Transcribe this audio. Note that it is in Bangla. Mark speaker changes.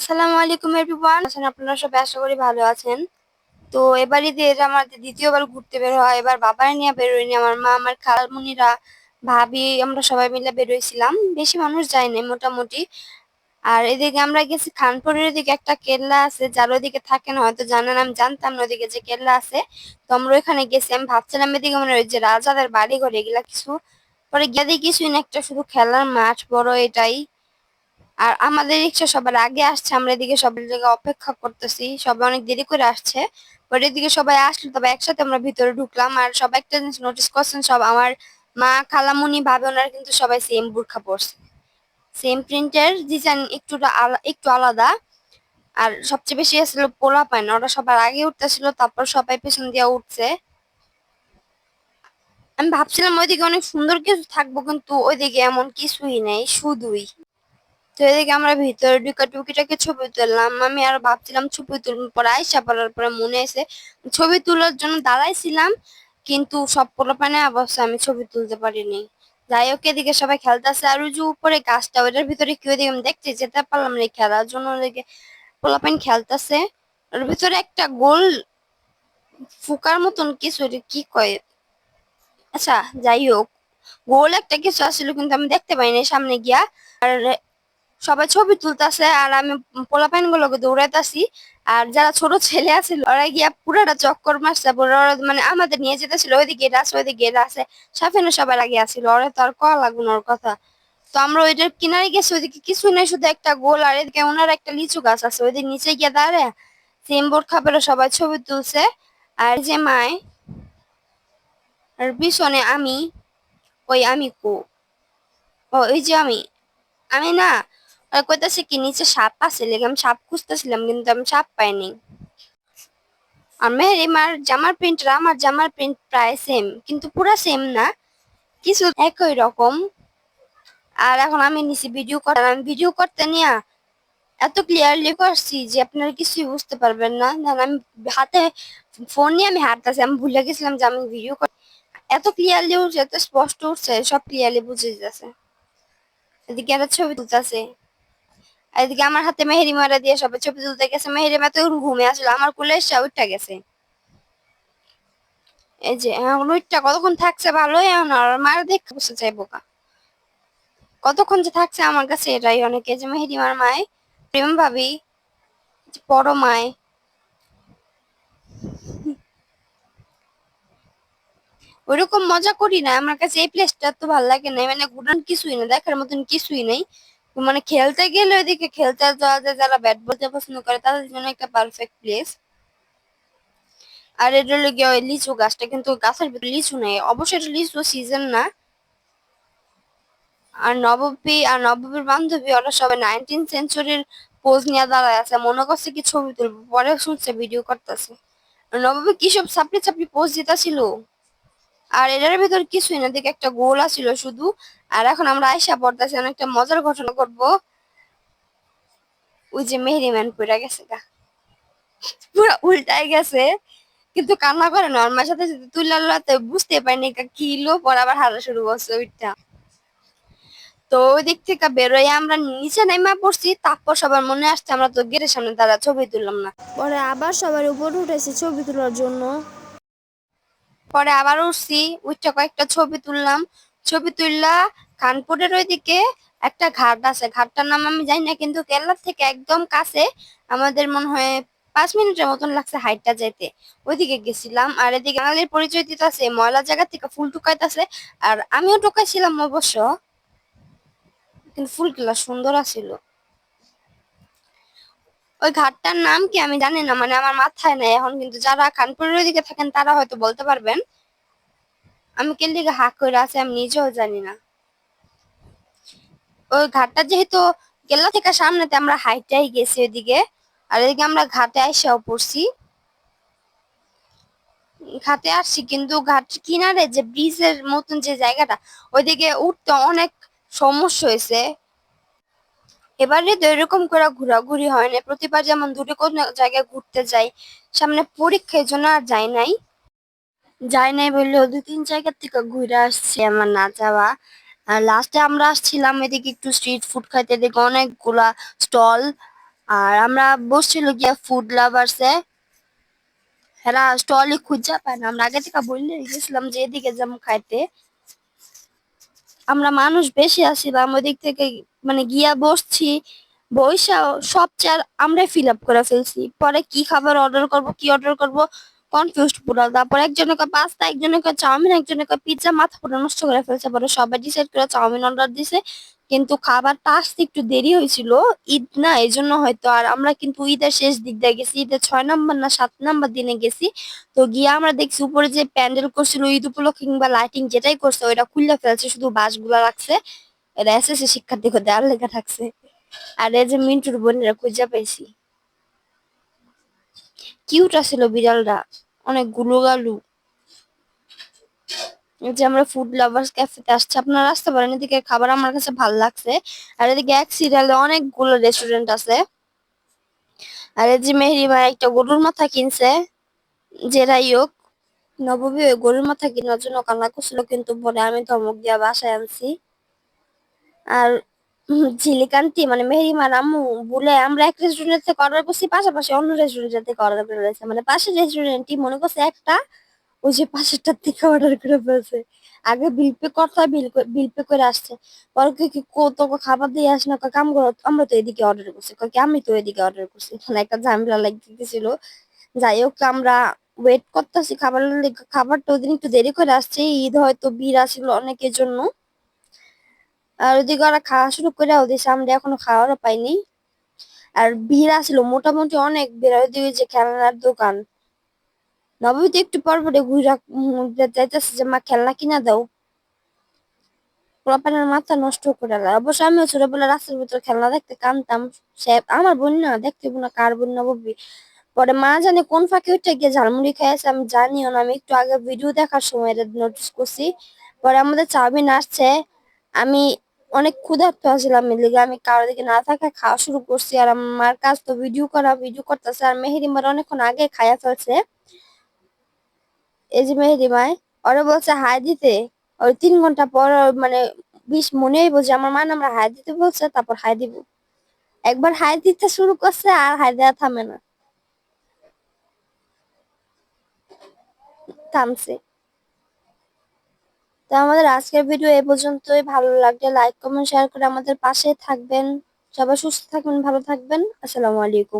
Speaker 1: আসসালামু আলাইকুম এভরিওয়ান আছেন আপনারা সবাই আশা করি ভালো আছেন। তো এবার ঈদে এটা আমার দ্বিতীয়বার ঘুরতে বের হয় এবার বাবার নিয়ে বেরোয়নি আমার মা, আমার খালামুনিরা, ভাবি, আমরা সবাই মিলে বেরোইছিলাম। বেশি মানুষ যায়নি মোটামুটি। আর এদিকে আমরা গেছি খানপুরের দিকে একটা কেল্লা আছে, যার ওদিকে থাকেন হয়তো জানেন, আমি জানতাম না ওদিকে যে কেল্লা আছে। তো আমরা ওইখানে গেছি, আমি ভাবছিলাম এদিকে মনে হয় যে রাজাদের বাড়ি ঘরে এগুলা কিছু। পরে গিয়ে দেখি কিছুই না একটা শুধু খেলার মাঠ, বড় এটাই। আর আমাদের রিক্সা সবার আগে আসছে, আমরা এদিকে সবার জায়গায় অপেক্ষা করতেছি, সবাই অনেক দেরি করে আসছে। পরে এদিকে সবাই আসলো, তবে একসাথে আমরা ভিতরে ঢুকলাম আর সবাই একটা জিনিস নোটিস করছেন, সব আমার মা খালামুনি ভাবে, ওনারা কিন্তু সবাই সেম বুরখা পরছে। সেম প্রিন্টের ডিজাইন একটু একটু আলাদা। আর সবচেয়ে বেশি আসছিল পোলা পায় না ওরা সবার আগে উঠতেছিল, তারপর সবাই পেছন দিয়ে উঠছে। আমি ভাবছিলাম ওইদিকে অনেক সুন্দর কিছু থাকব, কিন্তু ওইদিকে এমন কিছুই নেই, শুধুই। তো এদিকে আমরা ভিতরে ঢুকে টুকিটাকে ছবি তুললাম। আমি আর ভাবছিলাম ছবি তুলব পরে আইসা পড়ার পরে মনে এসে ছবি তোলার জন্য দাঁড়াইছিলাম কিন্তু সব পোলাপানে অবশ্যই আমি ছবি তুলতে পারিনি। যাই হোক, এদিকে সবাই খেলতেছে আর ওই যে উপরে গাছটা, ওইটার ভিতরে কেউ দিকে আমি দেখতে যেতে পারলাম না খেলার জন্য ওদিকে পোলাপান খেলতেছে। ওর ভিতরে একটা গোল ফুকার মতন কিছু কি কয়? আচ্ছা যাই হোক, গোল একটা কিছু আসলে কিন্তু আমি দেখতে পাইনি সামনে গিয়া। আর সবাই ছবি তুলতেছে আর আমি পোলা পোলাপাইন গুলোকে দৌড়াইতেছি। আর যারা ছোট ছেলে আছে ওরা গিয়া পুরাটা চক্কর মারছে মানে আমাদের নিয়ে যেতেছিল, ওইদিকে আছে ওইদিকে আছে সাফেনও সবার আগে আসছিল ওরা তো আর কয়া লাগবে ওর কথা। তো আমরা ওইটার কিনারে গেছি, ওইদিকে কিছু নেই, শুধু একটা গোল, আর এদিকে ওনার একটা লিচু গাছ আছে, ওইদিকে নিচে গিয়ে দাঁড়ায়, সিম বোর্ড সবাই ছবি তুলছে। আর যে মায়, আর পিছনে আমি, ওই আমি কো, ও, ওই যে আমি আমি না কইতাছে কি, নিচে সাপ আছে, লেগে আমি সাপ খুঁজতেছিলাম, কিন্তু আমি সাপ পাইনি আর মেহরিমার জামার প্রিন্ট আমার জামার প্রিন্ট প্রায় সেম কিন্তু পুরা সেম না, কিছু একই রকম। আর এখন আমি নিচে ভিডিও করতে আমি ভিডিও করতে নিয়ে এত ক্লিয়ারলি করছি যে আপনারা কিছুই বুঝতে পারবেন না। আমি হাতে ফোন নিয়ে আমি হাঁটতেছি, আমি ভুলে গেছিলাম যে আমি ভিডিও কর এত ক্লিয়ারলি উঠছে, এত স্পষ্ট উঠছে, সব ক্লিয়ারলি বুঝে যাচ্ছে। এদিকে একটা ছবি তুলতেছে। এদিকে আমার হাতে মেহেরি মারা দিয়ে সবাই ছবি তুলতে গেছে। মেহেরি মা তো ঘুমে আসলো, আমার কুলে এসে উঠটা গেছে। এই যে উঠটা কতক্ষণ থাকছে? ভালোই মার বসে চাই বোকা। কতক্ষণ যে থাকছে আমার কাছে এটাই অনেকে। যে মেহেরি মার মায়, প্রেম ভাবি বড় মায়। ওইরকম মজা করি না, আমার কাছে এই প্লেসটা তো ভালো লাগে না মানে ঘুরান কিছুই না দেখার মতন কিছুই নেই। মানে খেলতে গেলে ওইদিকে খেলতে যাওয়া যায়, যারা ব্যাট বলতে পছন্দ করে, তাদের জন্য একটা পারফেক্ট প্লেস আর এটা লেগে ওই লিচু গাছটা, কিন্তু গাছের ভিতরে লিচু নেই। অবশ্যই এটা লিচু সিজন না। আর নববী, আর নববীর বান্ধবী, ওরা সবাই নাইনটিন সেঞ্চুরির পোজ নিয়ে দাঁড়ায় আছে। মনে করছে কি ছবি তুলবো, পরে শুনছে ভিডিও করতেছে। নববী কি সব সাপড়ি চাপড়ি পোজ দিতেছিল? আর এটার ভিতর কিছুই না দেখে একটা গোল আছিল শুধু। আর এখন আমরা আয়সা পড়তেছি একটা মজার ঘটনা করব। ওই যে মেহরিম্যান পড়ে গেছে গা। পুরো উল্টাই গেছে, কিন্তু কান্না করে না। আমার সাথে সাথে তুলাতে বুঝতে পারিনি কি লো পর আবার হারা শুরু করছে ওইটা। তো ওই দিক থেকে বেরোয়, আমরা নিচে নেমা পড়ছি, তারপর সবার মনে আসছে, আমরা তো গেটের সামনে দাঁড়া ছবি তুললাম না।
Speaker 2: পরে আবার সবার উপর উঠেছি ছবি তোলার জন্য।
Speaker 1: পরে আবার উঠছি উঠটা কয়েকটা ছবি তুললাম। ছবি তুললা কানপুরের ওইদিকে একটা ঘাট আছে। ঘাটটার নাম আমি জানি না, কিন্তু কেরলার থেকে একদম কাছে আমাদের মনে হয় পাঁচ মিনিটের মতন লাগছে হাইটটা যেতে। ওইদিকে গেছিলাম আর এদিকে বাঙালির পরিচয় দিতেছে, ময়লা জায়গা থেকে ফুল টুকাইতেছে আর আমিও টুকাইছিলাম অবশ্য, কিন্তু ফুলগুলা সুন্দর আছিল। ওই ঘাটটার নাম কি আমি জানি না মানে আমার মাথায় নাই। এখন কিন্তু যারা খানপুরের দিকে থাকেন, তারা হয়তো বলতে পারবেন। আমি কেন দিকে হাক করে আছে আমি নিজেও জানি না। ওই ঘাটটা যেহেতু কেল্লা থেকে সামনেতে আমরা হাইটাই গেছি ওইদিকে, আর এদিকে আমরা ঘাটে আইসাও পড়ছি। ঘাটে আসছি কিন্তু ঘাট কিনারে যে ব্রিজের মতন যে জায়গাটা, ওইদিকে উঠতে অনেক সমস্যা হয়েছে। এবারে তো এরকম করে ঘোরাঘুরি হয় না। প্রতিবার যেমন দূরে কোন জায়গায় ঘুরতে যাই, সামনে পরীক্ষার জন্য আর যাই নাই। যাই নাই বললেও দু তিন জায়গার থেকে ঘুরে আসছি আমার না যাওয়া। আর লাস্টে আমরা আসছিলাম এদিকে একটু স্ট্রিট ফুড খাইতে, এদিকে অনেকগুলা স্টল আর আমরা বসছিল গিয়া ফুড লাভার্সে হেরা স্টলই খুঁজা পায় না। আমরা আগে থেকে বললে গেছিলাম যে এদিকে যাব খাইতে। আমরা মানুষ বেশি আছি বা আমরা দিক থেকে মানে গিয়া বসছি বইসা সব চেয়ার আমরাই ফিল আপ করে ফেলছি। পরে কি খাবার অর্ডার করব, কি অর্ডার করব কনফিউজ পুরো। তারপর একজনের কা পাস্তা একজনের কা চাউমিন একজনের কা পিৎজা মাথা পুরো নষ্ট করে ফেলছে। পরে সবাই ডিসাইড করে চাউমিন অর্ডার দিছে। কিন্তু খাবারটা আসতে একটু দেরি হয়েছিল, ঈদ না এই জন্য হয়তো। আর আমরা কিন্তু ঈদের শেষ দিক দিয়ে গেছি, ঈদের ছয় নম্বর না সাত নাম্বার দিনে গেছি। তো গিয়ে আমরা দেখছি উপরে যে প্যান্ডেল করছিল, ঈদ উপলক্ষে কিংবা লাইটিং যেটাই করছে, ওইটা খুললে ফেলছে, শুধু বাসগুলা রাখছে। এটা এসএসসি শিক্ষার্থী দেওয়ার লেখা থাকছে। আর এই যে মিন্টুর বোনেরা খুঁজা পাইছি। কিউট আছিল বিড়ালটা, অনেকগুলো গালু যে আমরা ফুড লাভার্স ক্যাফেতে আসছি, আপনারা আসতে পারেন। এদিকে খাবার আমার কাছে ভালো লাগছে। আর এদিকে এক সিরিয়ালে অনেকগুলো রেস্টুরেন্ট আছে। আর এই যে মেহরিমা একটা গরুর মাথা কিনছে যেটাই হোক নববী ওই গরুর মাথা কেনার জন্য কান্না করছিল, কিন্তু পরে আমি ধমক দিয়া বাসায় আনছি। আর ঝিলিকান্তি মানে মেহরিমার আম্মু বলে আমরা এক রেস্টুরেন্ট থেকে অর্ডার করছি, পাশাপাশি অন্য রেস্টুরেন্ট থেকে অর্ডার করে রয়েছে মানে পাশের রেস্টুরেন্টই মনে করছে একটা ওই যে পাশেরটার থেকে অর্ডার করে ফেলছে। আগে বিল পে করতে বিল বিল পে করে আসছে। পরে কি তোকে খাবার দিয়ে আস না কাম করো, আমরা তো এদিকে অর্ডার করছি। কয় আমি তো এদিকে অর্ডার করছি। মানে একটা ঝামেলা লাগতেছিল। যাই হোক, আমরা ওয়েট করতেছি, খাবার খাবারটা ওদিন একটু দেরি করে আসছে, ঈদ হয়তো বীর আসছিল অনেকের জন্য। আর ওদিকে ওরা খাওয়া শুরু করে ওদের সামনে এখনও খাওয়ারও পাইনি। আর ভিড় আসছিল মোটামুটি অনেক ভিড় ওদিকে যে খেলনার দোকান। নবমীতে একটু পর পরে ঘুরা যাইতেছে যে, মা, খেলনা কিনা দাও। পোলাপানের মাথা নষ্ট করে অবশ্য আমিও ছোটবেলা রাস্তার ভিতর খেলনা দেখতে কানতাম। সে, আমার বোন না, দেখতে না, কার বোন না বলবি পরে মা জানে কোন ফাঁকে উঠে গিয়ে ঝালমুড়ি খাইছে আমি জানিও না, আমি একটু আগে ভিডিও দেখার সময় নোটিস করছি। পরে আমাদের চাউমিন আসছে, আমি অনেক ক্ষুধার্ত আছিলাম এর আমি কারও দিকে না থাকা খাওয়া শুরু করছি। আর আমার কাজ তো ভিডিও করা ভিডিও করতেছে। আর মেহেরিমার অনেকক্ষণ আগে খাইয়া ফেলছে। এই যে মেহেরিমায় ওরা বলছে, হাই দিতে। ওই তিন ঘণ্টা পর মানে বিশ মনেই বলছে আমার মা আমরা হাই দিতে বলছে, তারপর হাই দিব। একবার হাই দিতে শুরু করছে, আর হাই দেওয়া থামে না। থামছে। তো আমাদের আজকের ভিডিও এ পর্যন্তই। ভালো লাগলে লাইক কমেন্ট শেয়ার করে আমাদের পাশে থাকবেন। সবাই সুস্থ থাকবেন, ভালো থাকবেন। আসসালামু আলাইকুম।